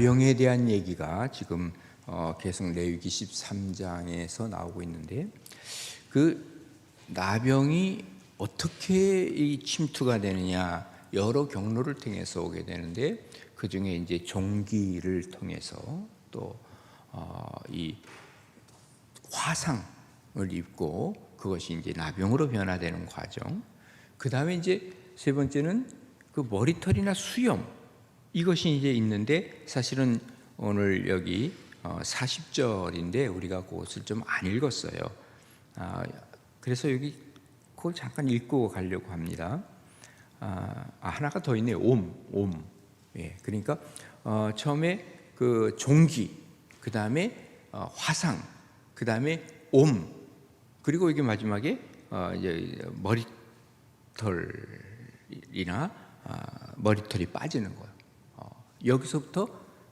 나병에 대한 얘기가 지금 어, 계속 레위기 13장에서 나오고 있는데 그 나병이 어떻게 이 침투가 되느냐 여러 경로를 통해서 오게 되는데 그 중에 이제 종기를 통해서 또이 어, 화상을 입고 그것이 이제 나병으로 변화되는 과정. 그 다음에 이제 세 번째는 그 머리털이나 수염 이것이 이제 있는데 사실은 오늘 여기 40절인데 우리가 그것을 좀 안 읽었어요. 아, 그래서 여기 그걸 잠깐 읽고 가려고 합니다. 아, 하나가 더 있네요. 옴, 옴. 예, 그러니까 어, 처음에 그 종기, 그 다음에 어, 화상, 그 다음에 옴, 그리고 이게 마지막에 어, 이제 머리털이나 아, 머리털이 빠지는 거예요. 어, 여기서부터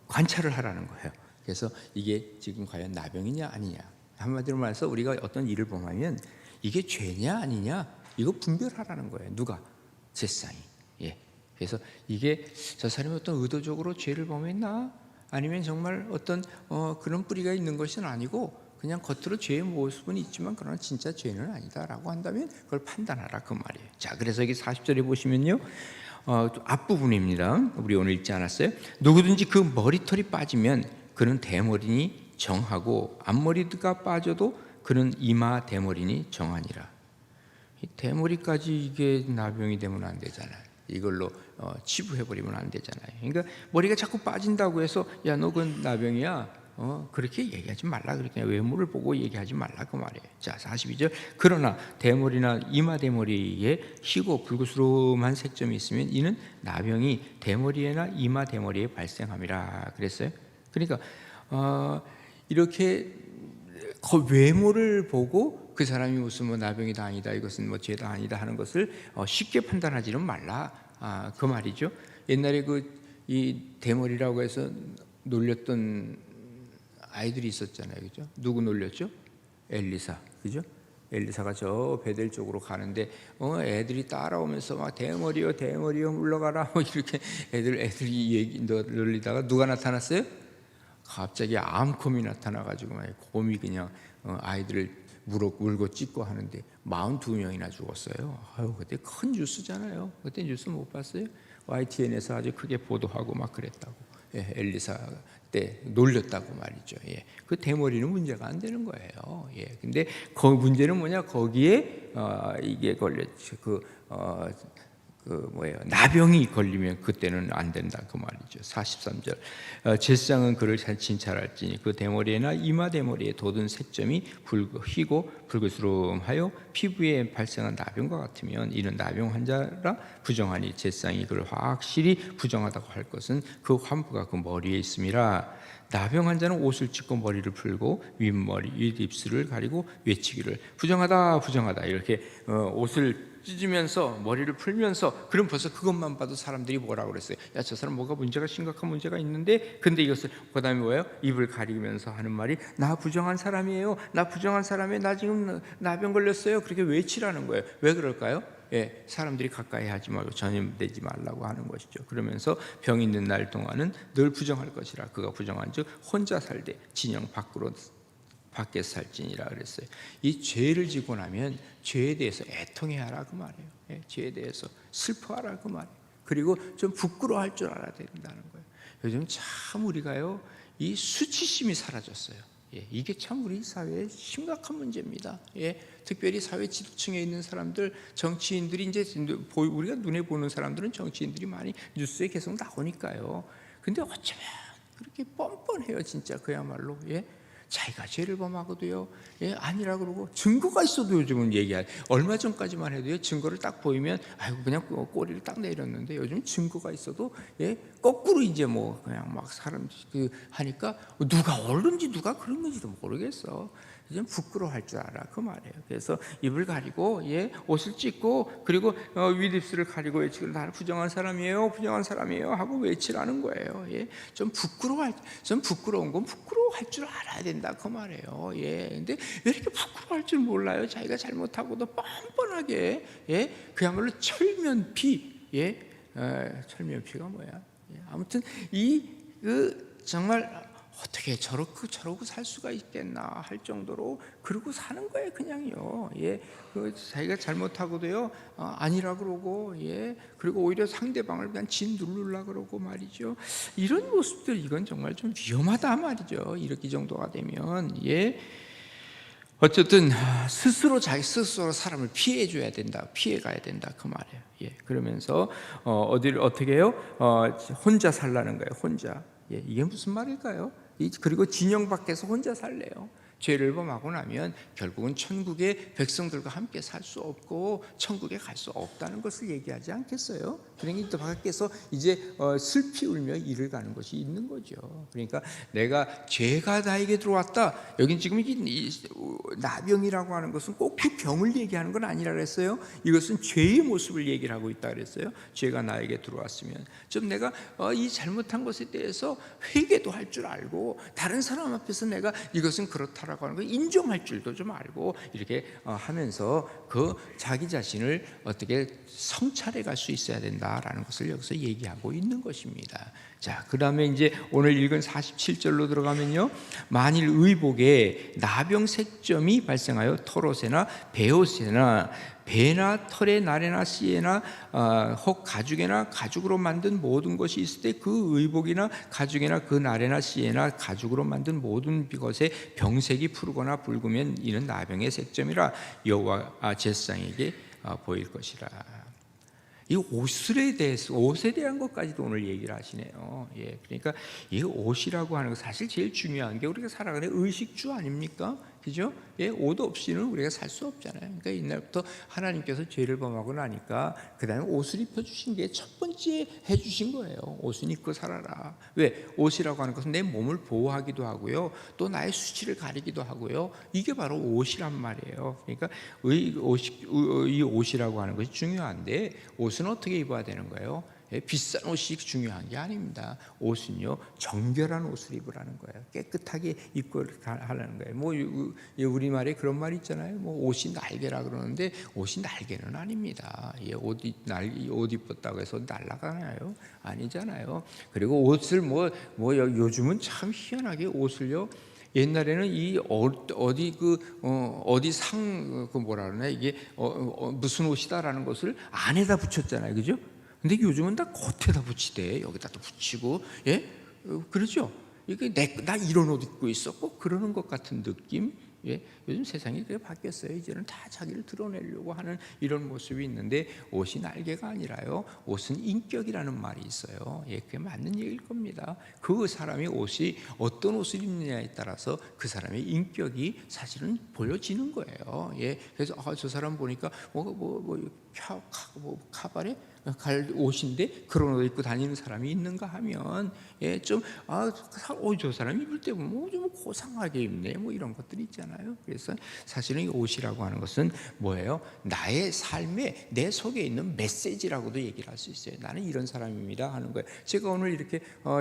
관찰을 하라는 거예요. 그래서 이게 지금 과연 나병이냐 아니냐 한마디로 말해서 우리가 어떤 일을 범하면 이게 죄냐 아니냐 이거 분별하라는 거예요. 누가 제사장이. 예. 그래서 이게 저 사람이 어떤 의도적으로 죄를 범했나 아니면 정말 어떤 어, 그런 뿌리가 있는 것은 아니고 그냥 겉으로 죄의 모습은 있지만 그러나 진짜 죄는 아니다라고 한다면 그걸 판단하라 그 말이에요. 자, 그래서 여기 40절에 보시면요. 어, 앞부분입니다. 우리 오늘 읽지 않았어요? 누구든지 그 머리털이 빠지면 그는 대머리니 정하고 앞머리가 빠져도 그는 이마 대머리니 정하니라. 대머리까지 이게 나병이 되면 안 되잖아요. 이걸로 어, 치부해 버리면 안 되잖아요. 그러니까 머리가 자꾸 빠진다고 해서 야 너 그건 나병이야. 어, 그렇게 얘기하지 말라 그랬더니 외모를 보고 얘기하지 말라 그 말이에요. 자, 42절. 그러나 대머리나 이마 대머리에 희고 불구스름한 색점이 있으면 이는 나병이 대머리에나 이마 대머리에 발생함이라 그랬어요. 그러니까 어, 이렇게 그 외모를 보고 그 사람이 무슨 뭐 나병이다 아니다 이것은 뭐 죄다 아니다 하는 것을 어, 쉽게 판단하지는 말라 아, 그 말이죠. 옛날에 그 이 대머리라고 해서 놀렸던 아이들이 있었잖아요, 그죠? 누구 놀렸죠? 엘리사, 그죠? 엘리사가 저 베델 쪽으로 가는데 어 애들이 따라오면서 막 대머리요 대머리요 물러가라 뭐 이렇게 애들 애들이 얘기 놀리다가 누가 나타났어요? 갑자기 암콤이 나타나 가지고 막 곰이 그냥 어, 아이들을 물어 물고 찢고 하는데 42명이나 죽었어요. 아유 그때 큰 뉴스잖아요. 그때 뉴스 못 봤어요? YTN에서 아주 크게 보도하고 막 그랬다고. 예, 엘리사 때 놀렸다고 말이죠. 예. 그 대머리는 문제가 안 되는 거예요. 예. 근데 그 문제는 뭐냐? 거기에 어, 이게 걸렸죠. 그 어, 그 뭐예요? 나병이 걸리면 그때는 안 된다 그 말이죠. 43절. 어, 제사장은 그를 잘 진찰할지니 그 대머리에나 이마 대머리에 돋은 색점이 붉고 희고 붉으스름하여 피부에 발생한 나병과 같으면 이는 나병 환자라 부정하니 제사장이 그를 확실히 부정하다고 할 것은 그 환부가 그 머리에 있음이라. 나병 환자는 옷을 찢고 머리를 풀고 윗머리 윗입술을 가리고 외치기를 부정하다 부정하다 이렇게 어, 옷을 찢으면서 머리를 풀면서 그럼 벌써 그것만 봐도 사람들이 뭐라고 그랬어요? 야 저 사람 뭐가 문제가 심각한 문제가 있는데 근데 이것을 그다음에 뭐예요? 입을 가리면서 하는 말이 나 부정한 사람이에요. 나 부정한 사람이에요. 나 지금 나병 걸렸어요. 그렇게 외치라는 거예요. 왜 그럴까요? 예, 사람들이 가까이 하지 말고 전염되지 말라고 하는 것이죠. 그러면서 병 있는 날 동안은 늘 부정할 것이라 그가 부정한즉 혼자 살되 진영 밖으로 밖에 살지니라 그랬어요. 이 죄를 지고 나면 죄에 대해서 애통해 하라 그 말이에요. 예, 죄에 대해서 슬퍼하라 그 말이에요. 그리고 좀 부끄러워할 줄 알아야 된다는 거예요. 요즘 참 우리가요 이 수치심이 사라졌어요. 예, 이게 참 우리 사회의 심각한 문제입니다. 예, 특별히 사회 지도층에 있는 사람들, 정치인들이 이제 우리가 눈에 보는 사람들은 정치인들이 많이 뉴스에 계속 나오니까요. 근데 어쩌면 그렇게 뻔뻔해요, 진짜 그야말로. 예, 자기가 죄를 범하고도요, 예, 아니라 그러고 증거가 있어도 요즘은 얘기할. 얼마 전까지만 해도요, 증거를 딱 보이면 아이고 그냥 꼬리를 딱 내렸는데 요즘 증거가 있어도 예, 거꾸로 이제 뭐 그냥 막 사람 그 하니까 누가 옳은지 누가 그런 건지도 모르겠어. 좀 부끄러워할 줄 알아 그 말이에요. 그래서 입을 가리고 예 옷을 찢고 그리고 어, 윗입술을 가리고 외치고 나는 부정한 사람이에요, 부정한 사람이에요 하고 외치라는 거예요. 예, 좀 부끄러워할 좀 부끄러운 건 부끄러워할 줄 알아야 된다 그 말이에요. 예, 근데 왜 이렇게 부끄러워할 줄 몰라요? 자기가 잘못하고도 뻔뻔하게 예, 그야말로 철면피 예, 에, 철면피가 뭐야? 예, 아무튼 이그 정말 어떻게 저렇게 저러고 살 수가 있겠나 할 정도로 그러고 사는 거예요 그냥요 예 그 자기가 잘못하고도요 어, 아니라 그러고 예 그리고 오히려 상대방을 그냥 진 누르려 그러고 말이죠 이런 모습들 이건 정말 좀 위험하다 말이죠 이렇게 정도가 되면 예 어쨌든 스스로 자기 스스로 사람을 피해 줘야 된다, 피해 가야 된다 그 말이에요. 예, 그러면서 어, 어디를 어떻게 해요? 어, 혼자 살라는 거예요. 혼자. 예, 이게 무슨 말일까요? 이, 그리고 진영 밖에서 혼자 살래요. 죄를 범하고 나면 결국은 천국의 백성들과 함께 살 수 없고 천국에 갈 수 없다는 것을 얘기하지 않겠어요? 그러니까 또 밖에서 이제 어, 슬피 울며 일을 가는 것이 있는 거죠. 그러니까 내가 죄가 나에게 들어왔다. 여긴 지금 이, 이 나병이라고 하는 것은 꼭 그 병을 얘기하는 건 아니라 그랬어요. 이것은 죄의 모습을 얘기를 하고 있다 그랬어요. 죄가 나에게 들어왔으면 좀 내가 어, 이 잘못한 것에 대해서 회개도 할 줄 알고 다른 사람 앞에서 내가 이것은 그렇다 라고 하는 걸 인정할 줄도 좀 알고 이렇게 어, 하면서 그 자기 자신을 어떻게 성찰해 갈 수 있어야 된다라는 것을 여기서 얘기하고 있는 것입니다. 자, 그 다음에 이제 오늘 읽은 47절로 들어가면요. 만일 의복에 나병색점이 발생하여 털옷에나 베옷에나 배나 털에 나래나 씨에나 어, 혹 가죽에나 가죽으로 만든 모든 것이 있을 때 그 의복이나 가죽이나 그 나래나 씨에나 가죽으로 만든 모든 것에 병색이 푸르거나 붉으면 이는 나병의 색점이라 여호와 아, 제사장에게 어, 보일 것이라. 이 옷에 대해서 옷에 대한 것까지도 오늘 얘기를 하시네요. 예, 그러니까 이 옷이라고 하는 거 사실 제일 중요한 게 우리가 살아가는 의식주 아닙니까? 그죠? 예, 옷 없이는 우리가 살 수 없잖아요. 그러니까 옛날부터 하나님께서 죄를 범하고 나니까 그 다음에 옷을 입혀 주신 게 첫 번째 해 주신 거예요. 옷은 입고 살아라. 왜? 옷이라고 하는 것은 내 몸을 보호하기도 하고요. 또 나의 수치를 가리기도 하고요. 이게 바로 옷이란 말이에요. 그러니까 이, 옷, 이 옷이라고 하는 것이 중요한데 옷은 어떻게 입어야 되는 거예요? 예, 비싼 옷이 중요한 게 아닙니다. 옷은요 정결한 옷을 입으라는 거예요. 깨끗하게 입고 하라는 거예요. 뭐 우리 말에 그런 말 있잖아요. 뭐 옷이 날개라 그러는데 옷이 날개는 아닙니다. 예, 옷이 날옷 입었다고 해서 날아가나요? 아니잖아요. 그리고 옷을 뭐뭐 뭐 요즘은 참 희한하게 옷을요. 옛날에는 이 어디 그 어, 어디 상 그 뭐라 그러나 이게 어, 어, 무슨 옷이다라는 것을 안에다 붙였잖아요, 그죠? 근데 요즘은 다 겉에다 붙이대. 여기다 또 붙이고, 예? 어, 그러죠? 이게 내, 나 이런 옷 입고 있었고, 그러는 것 같은 느낌? 예? 요즘 세상이 그게 바뀌었어요. 이제는 다 자기를 드러내려고 하는 이런 모습이 있는데, 옷이 날개가 아니라요. 옷은 인격이라는 말이 있어요. 예, 그게 맞는 얘기일 겁니다. 그 사람이 옷이 어떤 옷을 입느냐에 따라서 그 사람의 인격이 사실은 보여지는 거예요. 예, 그래서 아, 저 사람 보니까 뭐, 뭐, 뭐, 카, 카, 뭐 카바레? 갈 옷인데 그런 옷 입고 다니는 사람이 있는가 하면 예, 좀 아, 어, 저 사람 입을 때 보면 뭐 좀 고상하게 입네 뭐 이런 것들이 있잖아요. 그래서 사실은 이 옷이라고 하는 것은 뭐예요? 나의 삶에 내 속에 있는 메시지라고도 얘기를 할 수 있어요. 나는 이런 사람입니다 하는 거예요. 제가 오늘 이렇게 어,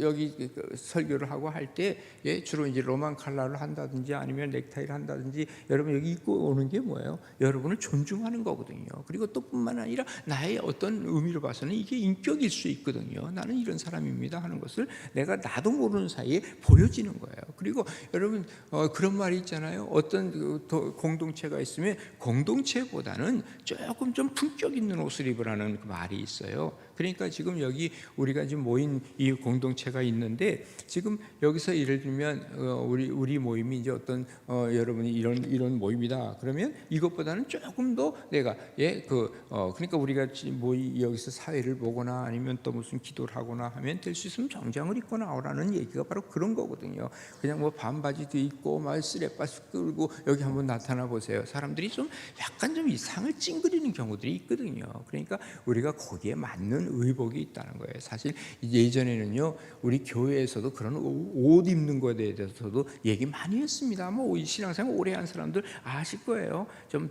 여기 그 설교를 하고 할때 예, 주로 이제 로만 칼라를 한다든지 아니면 넥타이를 한다든지 여러분 여기 입고 오는 게 뭐예요? 여러분을 존중하는 거거든요. 그리고 또 뿐만 아니라 나의 어떤 의미로 봐서는 이게 인격일 수 있거든요. 나는 이런 사람입니다 하는 것을 내가 나도 모르는 사이에 보여지는 거예요. 그리고 여러분 어, 그런 말이 있잖아요. 어떤 그 공동체가 있으면 공동체보다는 조금 좀 품격 있는 옷을 입으라는 그 말이 있어요. 그러니까 지금 여기 우리가 지금 모인 이 공동체가 있는데 지금 여기서 예를 들면 어, 우리 우리 모임이 이제 어떤 어, 여러분이 이런 이런 모임이다. 그러면 이것보다는 조금 더 내가 예그 어, 그러니까 우리가 뭐 이- 여기서 사회를 보거나 아니면 또 무슨 기도를 하거나 하면 될 수 있으면 정장을 입고 나오라는 얘기가 바로 그런 거거든요. 그냥 뭐 반바지도 입고 막 쓰레빠스 끌고 여기 한번 나타나 보세요. 사람들이 좀 약간 좀 이상을 찡그리는 경우들이 있거든요. 그러니까 우리가 거기에 맞는 의복이 있다는 거예요. 사실 예전에는요 우리 교회에서도 그런 옷- 옷 입는 거에 대해서도 얘기 많이 했습니다. 뭐 신앙생활 오래 한 사람들 아실 거예요. 좀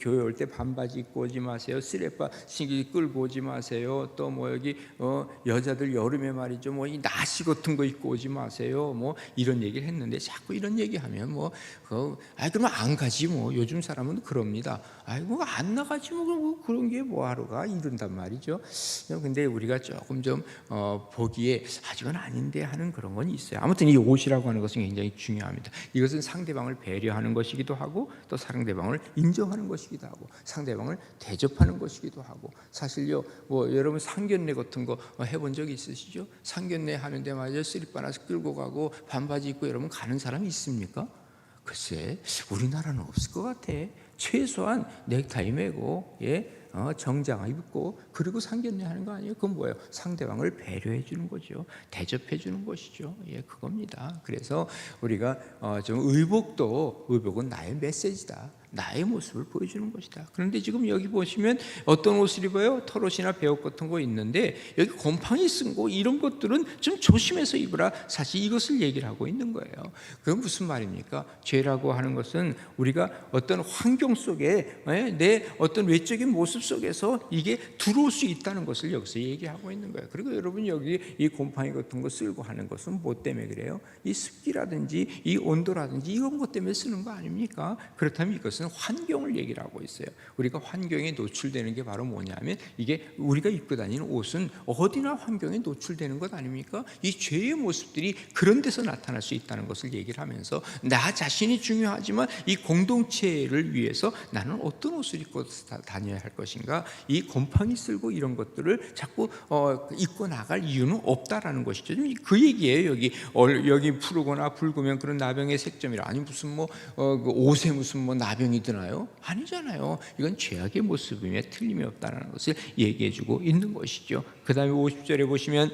교회 올 때 반바지 입고 오지 마세요. 쓰레빠 신기 끌고 오지 마세요. 또 뭐 여기 어, 여자들 여름에 말이죠. 뭐 이 나시 같은 거 입고 오지 마세요. 뭐 이런 얘기를 했는데 자꾸 이런 얘기하면 뭐 그, 아 그러면 안 가지 뭐 요즘 사람은 그럽니다. 아이고 안 나가지 뭐 그런 게 뭐하러 가 이런단 말이죠. 근데 우리가 조금 좀 어, 보기에 아직은 아닌데 하는 그런 건 있어요. 아무튼 이 옷이라고 하는 것은 굉장히 중요합니다. 이것은 상대방을 배려하는 것이기도 하고 또 상대방을 인정하는 것이기도 하고 상대방을 대접하는 것이기도 하고 사실요 뭐 여러분 상견례 같은 거 해본 적 있으시죠? 상견례 하는데 말이죠 쓰리바나 끌고 가고 반바지 입고 여러분 가는 사람이 있습니까? 글쎄 우리나라는 없을 것 같아. 최소한 넥타이 매고 예 어, 정장 입고 그리고 상견례 하는 거 아니에요? 그건 뭐예요? 상대방을 배려해 주는 거죠. 대접해 주는 것이죠. 예, 그겁니다. 그래서 우리가 어, 좀 의복도 의복은 나의 메시지다. 나의 모습을 보여주는 것이다. 그런데 지금 여기 보시면 어떤 옷을 입어요? 털옷이나 배옷 같은 거 있는데 여기 곰팡이 쓴 거 이런 것들은 좀 조심해서 입으라. 사실 이것을 얘기를 하고 있는 거예요. 그건 무슨 말입니까? 죄라고 하는 것은 우리가 어떤 환경 속에 예, 내 어떤 외적인 모습 속에서 이게 들어올 수 있다는 것을 여기서 얘기하고 있는 거예요. 그리고 여러분 여기 이 곰팡이 같은 거 쓸고 하는 것은 뭐 때문에 그래요? 이 습기라든지 이 온도라든지 이런 것 때문에 쓰는 거 아닙니까? 그렇다면 이것은 환경을 얘기를 하고 있어요. 우리가 환경에 노출되는 게 바로 뭐냐면 이게 우리가 입고 다니는 옷은 어디나 환경에 노출되는 것 아닙니까? 이 죄의 모습들이 그런 데서 나타날 수 있다는 것을 얘기를 하면서 나 자신이 중요하지만 이 공동체를 위해서 나는 어떤 옷을 입고 다- 다녀야 할 것인가? 이 곰팡이 쓸고 이런 것들을 자꾸 어, 입고 나갈 이유는 없다라는 것이죠. 그 얘기예요. 여기 얼- 여기 푸르거나 붉으면 그런 나병의 색점이라 아니 무슨 뭐 어, 그 옷에 무슨 뭐 나병 이 드나요? 아니잖아요. 이건 죄악의 모습임에 틀림이 없다는 것을 얘기해주고 있는 것이죠. 그 다음에 50절에 보시면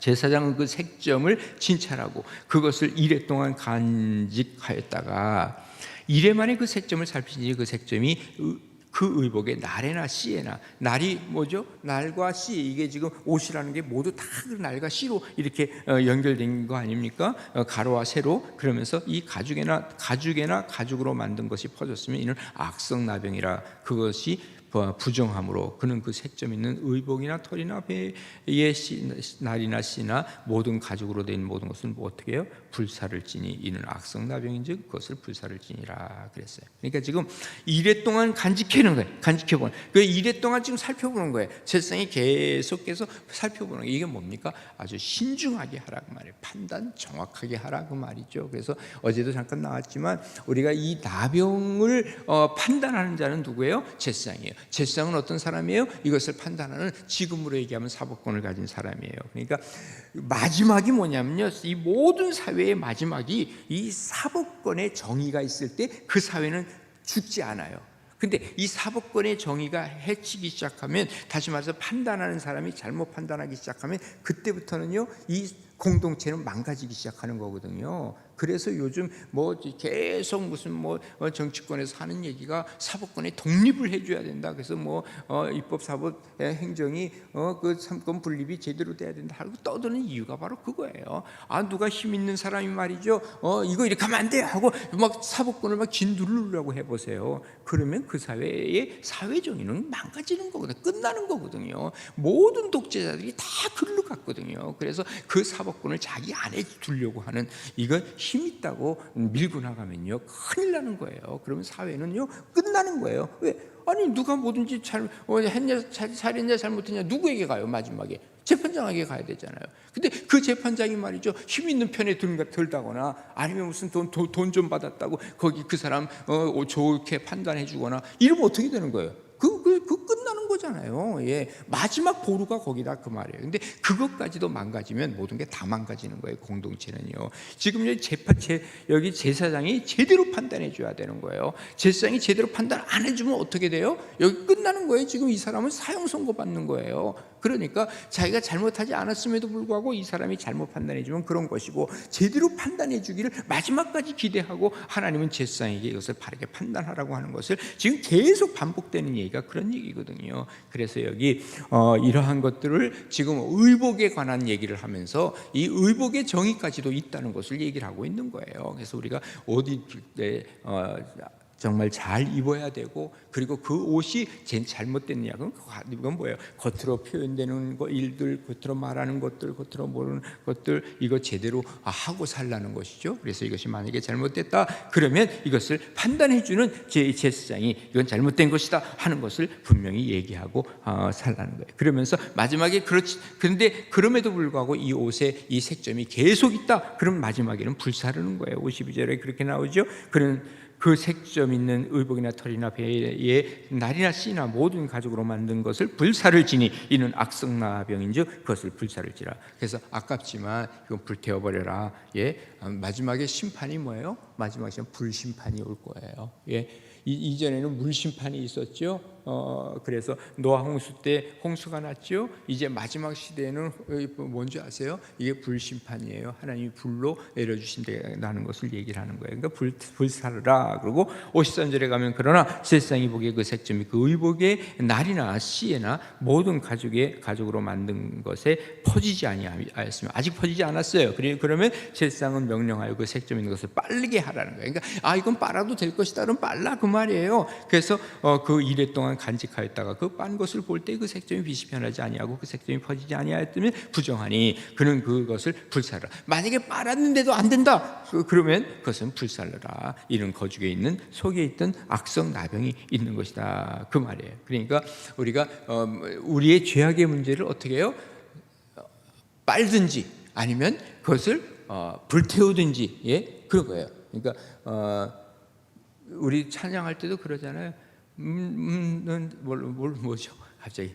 제사장은 그 색점을 진찰하고 그것을 이래 동안 간직하였다가 이래 만에 그 색점을 살피니 그 색점이 의- 그 의복의 날에나 씨에나 날이 뭐죠? 날과 씨 이게 지금 옷이라는 게 모두 다 그 날과 씨로 이렇게 어, 연결된 거 아닙니까? 어, 가로와 세로 그러면서 이 가죽에나 가죽에나 가죽으로 만든 것이 퍼졌으면 이는 악성 나병이라 그것이 부- 부정함으로 그는 그 색점 있는 의복이나 털이나 배의 씨, 날이나 씨나 모든 가죽으로 된 모든 것은 뭐 어떻게 해요? 불사를 지니 이는 악성나병인즉 그것을 불사를 지니라 그랬어요. 그러니까 지금 이래 동안 간직해는 거예요. 간직해 보는 그 이래 동안 지금 살펴보는 거예요. 세상이 계속해서 살펴보는 거 이게 뭡니까? 아주 신중하게 하라 그 말이에요. 판단 정확하게 하라 그 말이죠. 그래서 어제도 잠깐 나왔지만 우리가 이 나병을 어, 판단하는 자는 누구예요? 제사장이에요. 제사장은 어떤 사람이에요? 이것을 판단하는 지금으로 얘기하면 사법권을 가진 사람이에요. 그러니까 마지막이 뭐냐면요. 이 모든 사회 의 마지막이 이 사법권의 정의가 있을 때 그 사회는 죽지 않아요. 근데 이 사법권의 정의가 해치기 시작하면 다시 말해서 판단하는 사람이 잘못 판단하기 시작하면 그때부터는요 이 공동체는 망가지기 시작하는 거거든요. 그래서 요즘 뭐 계속 무슨 뭐 어, 정치권에서 하는 얘기가 사법권에 독립을 해줘야 된다. 그래서 뭐 어, 입법, 사법, 예, 행정이 어, 그 삼권 분립이 제대로 돼야 된다 하고 떠드는 이유가 바로 그거예요. 아 누가 힘 있는 사람이 말이죠. 어 이거 이렇게 하면 안 돼. 하고 막 사법권을 막 진두르려고 해보세요. 그러면 그 사회의 사회 정의는 망가지는 거거든요. 끝나는 거거든요. 모든 독재자들이 다 글로 갔거든요. 그래서 그 사법권을 자기 안에 두려고 하는 이건 힘 있다고 밀고 나가면요 큰일 나는 거예요. 그러면 사회는요 끝나는 거예요. 왜? 아니 누가 뭐든지 잘 어, 했냐 잘, 잘했냐 잘못했냐 누구에게 가요 마지막에 재판장에게 가야 되잖아요. 근데 그 재판장이 말이죠 힘 있는 편에 들, 들다거나 아니면 무슨 돈돈좀 받았다고 거기 그 사람 어, 좋게 판단해주거나 이러면 어떻게 되는 거예요? 그, 그, 그 끝나는 거잖아요. 예, 마지막 보루가 거기다 그 말이에요. 근데 그것까지도 망가지면 모든 게 다 망가지는 거예요. 공동체는요. 지금 여기 재판 제 여기 제사장이 제대로 판단해 줘야 되는 거예요. 제사장이 제대로 판단 안 해주면 어떻게 돼요? 여기 끝나는 거예요. 지금 이 사람은 사형 선고 받는 거예요. 그러니까 자기가 잘못하지 않았음에도 불구하고 이 사람이 잘못 판단해 주면 그런 것이고 제대로 판단해 주기를 마지막까지 기대하고 하나님은 제사장에게 이것을 바르게 판단하라고 하는 것을 지금 계속 반복되는 얘기가 그런 얘기거든요. 그래서 여기 어, 이러한 것들을 지금 의복에 관한 얘기를 하면서 이 의복의 정의까지도 있다는 것을 얘기를 하고 있는 거예요. 그래서 우리가 때 어, 정말 잘 입어야 되고 그리고 그 옷이 제 잘못됐냐 그럼 이건 뭐예요? 겉으로 표현되는 거 일들, 겉으로 말하는 것들, 겉으로 모르는 것들 이거 제대로 아, 하고 살라는 것이죠. 그래서 이것이 만약에 잘못됐다 그러면 이것을 판단해 주는 제 제사장이 이건 잘못된 것이다 하는 것을 분명히 얘기하고 어, 살라는 거예요. 그러면서 마지막에 그렇지 그런데 그럼에도 불구하고 이 옷에 이 색점이 계속 있다. 그럼 마지막에는 불사르는 거예요. 52절에 그렇게 나오죠. 그런 그 색점 있는 의복이나 털이나 배에 날이나 씨나 모든 가죽으로 만든 것을 불사를 지니 이는 악성나병인즉 그것을 불사를 지라. 그래서 아깝지만 이건 불태워 버려라. 예, 마지막에 심판이 뭐예요? 마지막에 불심판이 올 거예요. 예, 이, 이전에는 물심판이 있었죠. 어, 그래서 노아 홍수 때 홍수가 났죠. 이제 마지막 시대에는 뭔지 아세요? 이게 불심판이에요. 하나님이 불로 내려주신다는 것을 얘기를 하는 거예요. 그러니까 불, 불사르라. 그리고 53절에 가면 그러나 세상이 보기에 그 색점이 그 의복의 날이나 씨에나 모든 가죽의 가죽으로 만든 것에 퍼지지 아니하였으며 아직 퍼지지 않았어요. 그러면 세상은 명령하여 그 색점 있는 것을 빠르게 하라는 거예요. 그러니까 아 이건 빨아도 될 것이다. 그럼 빨라 그 말이에요. 그래서 어, 그 일에 동안 간직하였다가 그 빤 것을 볼 때 그 색점이 빛이 변하지 아니하고 그 색점이 퍼지지 아니하였다면 부정하니 그는 그것을 불살라. 만약에 빨았는데도 안 된다. 그- 그러면 그것은 불살라. 이런 거죽에 있는 속에 있던 악성 나병이 있는 것이다. 그 말이에요. 그러니까 우리가 어, 우리의 죄악의 문제를 어떻게 해요? 빨든지 아니면 그것을 어, 불태우든지 예 그런 거예요. 그러니까 어, 우리 찬양할 때도 그러잖아요. 음, 음, 뭘, 뭘 뭐죠? 갑자기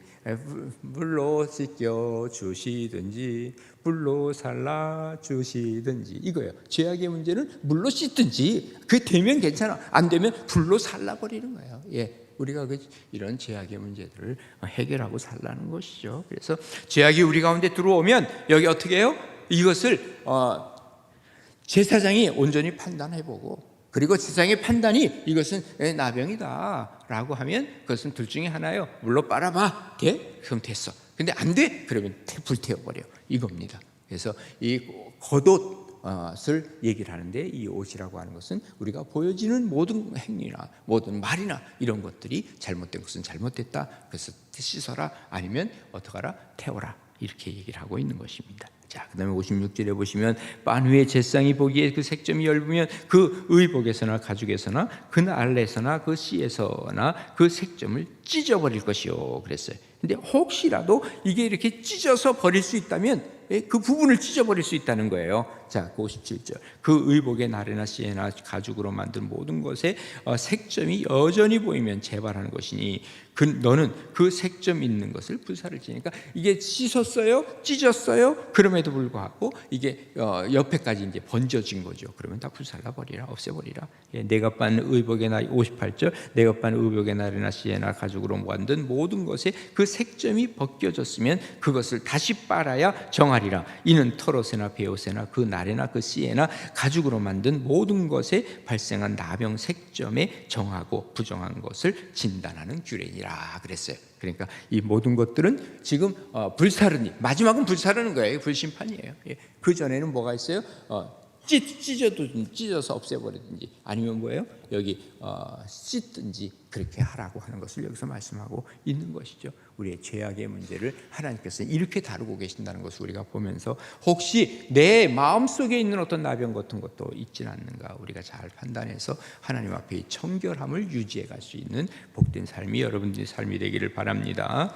불로 씻겨 주시든지 불로 살라 주시든지 이거예요. 죄악의 문제는 물로 씻든지 그 되면 괜찮아. 안 되면 불로 살라 버리는 거예요. 예. 우리가 그 이런 죄악의 문제들을 해결하고 살라는 것이죠. 그래서 죄악이 우리 가운데 들어오면 여기 어떻게 해요? 이것을 어, 제사장이 온전히 판단해보고 그리고 제사장의 판단이 이것은 에, 나병이다 라고 하면 그것은 둘 중에 하나예요. 물로 빨아봐. 돼? 그럼 됐어. 근데 안 돼? 그러면 태- 불태워버려. 이겁니다. 그래서 이 겉옷을 얘기를 하는데 이 옷이라고 하는 것은 우리가 보여지는 모든 행위나 모든 말이나 이런 것들이 잘못된 것은 잘못됐다. 그래서 씻어라 아니면 어떡하라 태워라 이렇게 얘기를 하고 있는 것입니다. 자, 그다음에 56절에 보시면 빤 위에 제상이 보기에 그 색점이 엷으면 그 의복에서나 가죽에서나 그 날에서나 그 씨에서나 그 색점을 찢어 버릴 것이요 그랬어요. 근데 혹시라도 이게 이렇게 찢어서 버릴 수 있다면 예, 그 부분을 찢어 버릴 수 있다는 거예요. 자, 57절. 그 의복의 날에나 씨에나 가죽으로 만든 모든 것에 어, 색점이 여전히 보이면 재발하는 것이니 그 너는 그 색점 있는 것을 불사를 지니까 이게 씻었어요, 찢었어요. 그럼에도 불구하고 이게 어, 옆에까지 이제 번져진 거죠. 그러면 다 불살라 버리라, 없애 버리라. 예, 내가 빤 의복의 날 58절. 내가 빤 의복의 날에나 씨에나 가죽으로 만든 모든 것에 그 색점이 벗겨졌으면 그것을 다시 빨아야 정하리라. 이는 털옷에나 베옷에나 그 날에나 그 씨에나 가죽으로 만든 모든 것에 발생한 나병 색점에 정하고 부정한 것을 진단하는 규례니라 그랬어요. 그러니까 이 모든 것들은 지금 어, 불사르니 마지막은 불사르는 거예요. 불심판이에요. 예. 그 전에는 뭐가 있어요? 어, 찢, 찢어도 찢어서 없애버리든지 아니면 뭐예요? 여기 어, 씻든지 그렇게 하라고 하는 것을 여기서 말씀하고 있는 것이죠. 우리의 죄악의 문제를 하나님께서 이렇게 다루고 계신다는 것을 우리가 보면서 혹시 내 마음 속에 있는 어떤 나병 같은 것도 있지 않는가 우리가 잘 판단해서 하나님 앞에 이 청결함을 유지해 갈 수 있는 복된 삶이 여러분들의 삶이 되기를 바랍니다.